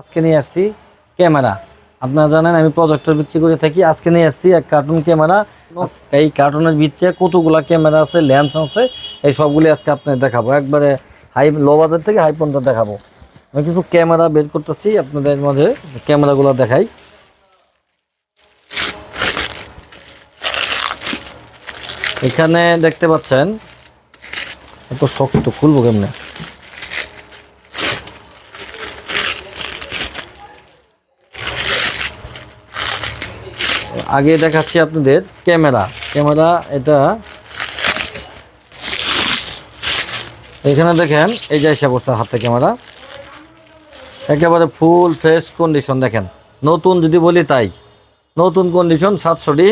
আজকে নিয়ে আসছি ক্যামেরা। আপনারা জানেন, আমি প্রজেক্টর বিক্রি করে থাকি। আজকে নিয়ে আসছি এক কার্টুন ক্যামেরা। এই কার্টুনের ভিত্তিতে কতগুলা ক্যামেরা আছে লেন্স আছে, এই সবগুলি আজকে আপনাদের দেখাবো। একবারে হাই লো বাজার থেকে হাই পর্যন্ত দেখাবো। আমি কিছু ক্যামেরা বের করতেছি, আপনাদের মাঝে ক্যামেরাগুলো দেখাই। এখানে দেখতে পাচ্ছেন, এত শক্ত খুলবো কেমনে? আগে দেখাচ্ছি আপনাদের ক্যামেরা। ক্যামেরা এটা এখানে দেখেন, এই যে এসে পড়ছে হাতে ক্যামেরা। একেবারে ফুল ফ্রেশ কন্ডিশন দেখেন। নতুন যদি বলি তাই। নতুন কন্ডিশন সাতশোটি।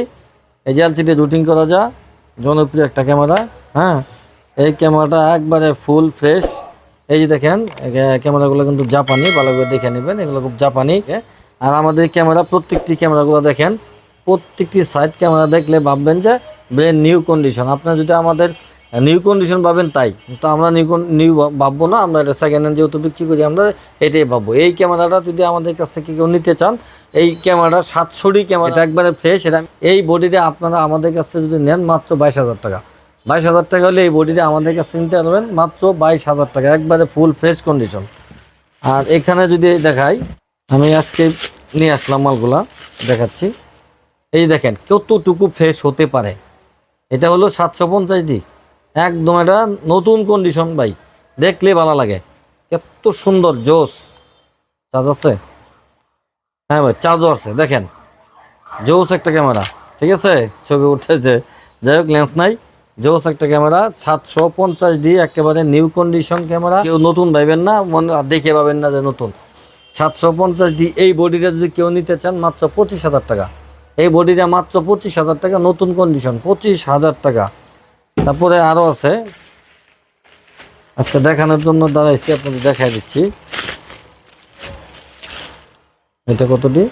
এই যে এলসিডি রুটিং করা যা, জনপ্রিয় একটা ক্যামেরা হ্যাঁ? এই ক্যামেরাটা একবারে ফুল ফ্রেশ এই যে দেখেন ক্যামেরাগুলো কিন্তু জাপানি, ভালো করে দেখে নেবেন, এগুলো খুব জাপানি। আর আমাদের ক্যামেরা, প্রত্যেকটি ক্যামেরাগুলো দেখেন প্রত্যেকটি সাইড ক্যামেরা দেখলে ভাববেন যে ব্রেন নিউ কন্ডিশন আপনার যদি আমাদের নিউ কন্ডিশন পাবেন তাই। তো আমরা নিউ নিউ ভাববো না, আমরা এটা সেকেন্ড হ্যান্ড যেহেতু বিক্রি করি, আমরা এটাই ভাববো। এই ক্যামেরাটা যদি আমাদের কাছ থেকে কেউ নিতে চান, এই ক্যামেরাটা সাতশোটি ক্যামেরা এটা একবারে ফ্রেশ এটা এই বডিটা আপনারা আমাদের কাছ থেকে যদি নেন মাত্র বাইশ হাজার টাকা। বাইশ হাজার টাকা হলে এই বডিটা আমাদের কাছে নিতে পারবেন মাত্র বাইশ হাজার টাকা, একবারে ফুল ফ্রেশ কন্ডিশন আর এখানে যদি দেখাই, আমি আজকে নিয়ে আসলাম মালগুলা, দেখাচ্ছি। এই দেখেন কতটুকু ফ্রেশ হতে পারে। এটা হলো সাতশো পঞ্চাশ ডি একদম এটা নতুন কন্ডিশন ভাই। দেখলে ভালো লাগে। কত সুন্দর জোস। চার্জ আছে? হ্যাঁ ভাই, চার্জও আছে। দেখেন, জোস একটা ক্যামেরা, ঠিক আছে? ছবি উঠতেছে যাই হোক লেন্স নাই। জোস একটা ক্যামেরা, সাতশো পঞ্চাশ ডি একেবারে নিউ কন্ডিশন ক্যামেরা। কেউ নতুন ভাইবেন না, মনে দেখে পাবেন না যে নতুন। সাতশো পঞ্চাশ ডি এই বডিটা যদি কেউ নিতে চান, মাত্র পঁচিশ হাজার টাকা। এই বডিটা মাত্র পঁচিশ হাজার টাকা, নতুন কন্ডিশন পঁচিশ হাজার টাকা। তারপরে আরও আছে। আজকে দেখানোর জন্য দাঁড়াইছি, আপনাদের দেখাই দিচ্ছি। এটা কতটি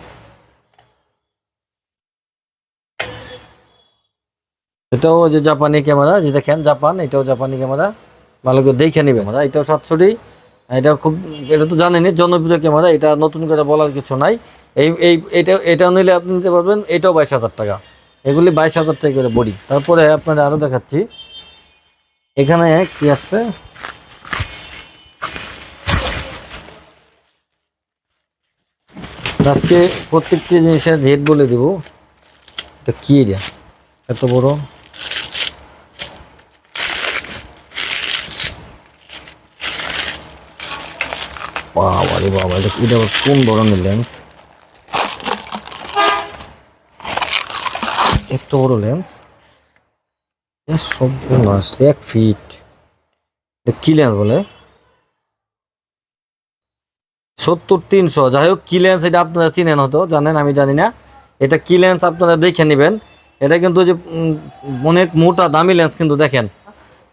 এটাও যে জাপানি ক্যামেরা, যে দেখেন জাপান, এটাও জাপানি ক্যামেরা। ভালো করে দেখে নিবে আমরা এটাও সাতশোটি এটা খুব, এটা তো জানেনই, জনপ্রিয় ক্যামেরা, এটা নতুন করে বলার কিছু নাই। এই এই, এটা এটা নিলে আপনি নিতে পারবেন, এটাও বাইশ হাজার টাকা। এগুলি বাইশ হাজার টাকা করে বডি। তারপরে আপনাদের আরও দেখাচ্ছি। এখানে কি আসছে? আজকে প্রত্যেকটি জিনিসের রেট বলে দিব। এটা কি এরিয়া এত বড়? বাবা রে বাবা, এটা এটা আবার কোন ধরনের লেন্স এত বড় লেন্স সম্পূর্ণ আসলে এক ফিট কি লেন্স বলে? সত্তর তিনশো। যাই হোক, কি লেন্স এটা আপনারা চিনেন হতো জানেন, আমি জানি না। এটা কি লেন্স আপনারা দেখে নেবেন। এটা কিন্তু যে অনেক মোটা, দামি লেন্স কিন্তু দেখেন।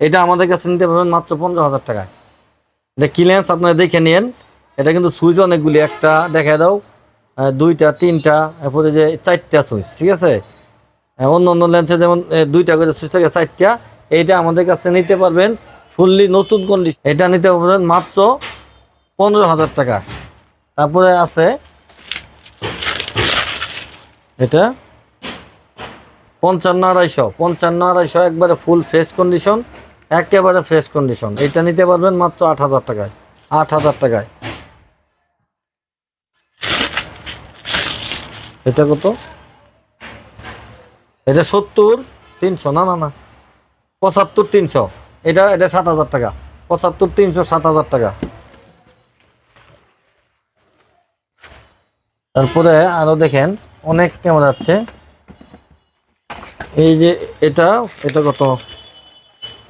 এটা আমাদের কাছে নিতে পারবেন মাত্র পনেরো হাজার টাকায়। এটা কি লেন্স আপনারা দেখে নিন এটা কিন্তু সুইচ অনেকগুলি, একটা দেখা দাও দুইটা, তিনটা, এরপরে যে চারটা সুইচ, ঠিক আছে? অন্য অন্য লেন্সে যেমন দুইটা করে সুইচ থাকে, চারটা, এইটা আমাদের কাছে নিতে পারবেন ফুললি নতুন কন্ডিশন এটা নিতে পারবেন মাত্র পনেরো হাজার টাকা। তারপরে আছে এটা পঞ্চান্ন আড়াইশো পঞ্চান্ন আড়াইশো একবারে ফুল ফ্রেশ কন্ডিশন একেবারে ফ্রেশ কন্ডিশন এটা নিতে পারবেন মাত্র আট হাজার টাকায়, আট হাজার টাকায়। এটা কত? এটা সত্তর তিনশো, না না না। পঁচাত্তর তিনশো। এটা এটা সাত হাজার টাকা। পঁচাত্তর তিনশো, সাত হাজার টাকা। তারপরে আরও দেখেন, অনেক ক্যামেরা আছে। এই যে এটা এটা কত?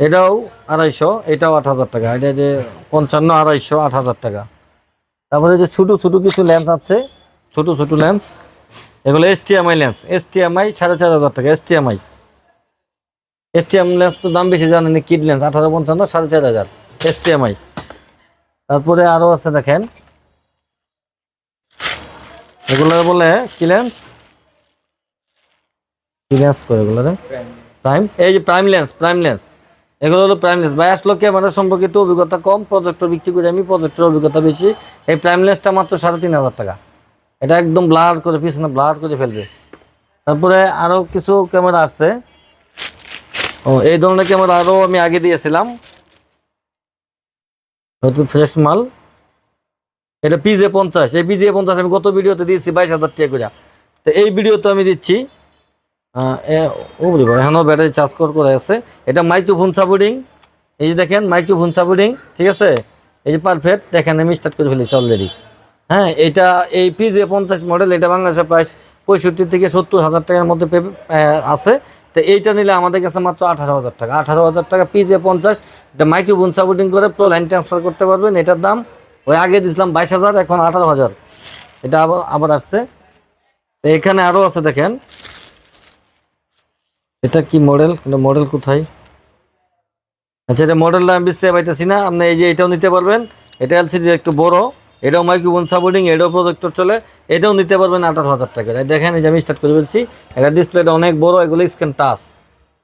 এটাও আড়াইশো, এটাও আট হাজার টাকা। এটা যে পঞ্চান্ন, আড়াইশো, আট হাজার টাকা। তারপরে যে ছোটো ছোটো কিছু লেন্স আছে। ছোটো ছোটো লেন্স এগুলো S T M lens S T M I সাড়ে চার হাজার টাকা S T M I S T M lens তো দাম বেশি, জানেনি কিড লেন্স আঠারো পঞ্চান্ন, সাড়ে চার হাজার। এস টি এম আই তারপরে আরও আছে দেখেন। এগুলো বলে কি লেন্স কি লেন্স করে এগুলো প্রাইম এই যে প্রাইম লেন্স প্রাইম লেন্স এগুলো হলো প্রাইমলেস বাইশ লোক ক্যামেরা সম্পর্কিত অভিজ্ঞতা কম প্রজেক্টর বিক্রি করে আমি প্রজেক্টর অভিজ্ঞতা বেশি। এই প্রাইম লেন্সটা মাত্র সাড়ে তিন হাজার টাকা। এটা একদম ব্লার করে, পিছনে ব্লার করে ফেলবে। তারপরে আরও কিছু ক্যামেরা আসছে ও, এই ধরনের ক্যামেরা আরও আমি আগে দিয়েছিলাম। হয়তো ফ্রেশ মাল। এটা পিজে পঞ্চাশ। এই পিজে পঞ্চাশ আমি গত ভিডিওতে দিয়েছি বাইশ হাজার টাকা করে তো এই ভিডিওতে আমি দিচ্ছি। ও ব্যাটারি চার্জ কর করে আছে। এটা মাইক্রোফোন সাপোর্টিং। এই যে দেখেন, মাইক্রোফোন সাপোর্টিং, ঠিক আছে? এই যে পারফেক্ট দেখেন, আমি স্টার্ট করে ফেলেছি অলরেডি হ্যাঁ এটা এই পিজে পঞ্চাশ মডেল এটা বাংলাদেশের প্রাইস পঁয়ষট্টি থেকে সত্তর হাজার টাকার মধ্যে আছে। তো এইটা নিলে আমাদের কাছে মাত্র আঠারো হাজার টাকা। আঠারো হাজার টাকা পিজে পঞ্চাশ, এটা মাইক্রোফোন সাপোর্টিং করে পুরো লাইন ট্রান্সফার করতে পারবেন। এটার দাম, ওই আগে দিয়েছিলাম বাইশ হাজার, এখন আঠারো হাজার। এটা আবার আবার আসছে। এখানে আরও আছে দেখেন। এটা কি মডেল মডেল কোথায়? আচ্ছা এটা মডেলটা আমি বুঝতে পাইতেছি না। আপনি এই যে এটাও নিতে পারবেন। এটা এলসিডি একটু বড়। এটাও মাইক্রোফোন সাপোর্টিং, এটাও প্রজেক্টর চলে, এটাও নিতে পারবেন আঠারো হাজার টাকা। দেখেন, এই যে আমি স্টার্ট করে বলছি এটা ডিসপ্লেটা অনেক বড়, এগুলো স্ক্যান টাচ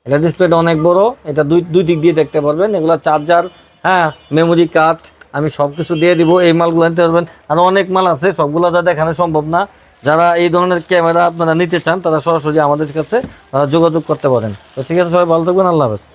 এটা ডিসপ্লেটা অনেক বড়, এটা দুই দুই দিক দিয়ে দেখতে পারবেন, এগুলো চার্জার হ্যাঁ মেমোরি কার্ড আমি সব কিছু দিয়ে দিব, এই মালগুলো নিতে পারবেন। আরও অনেক মাল আছে, সবগুলো যা দেখানো সম্ভব না। যারা এই ধরনের ক্যামেরা আপনারা নিতে চান, তারা সরাসরি আমাদের কাছে যোগাযোগ করতে পারেন। তো ঠিক আছে সবাই, ভালো থাকবেন, আল্লাহ হাফেজ।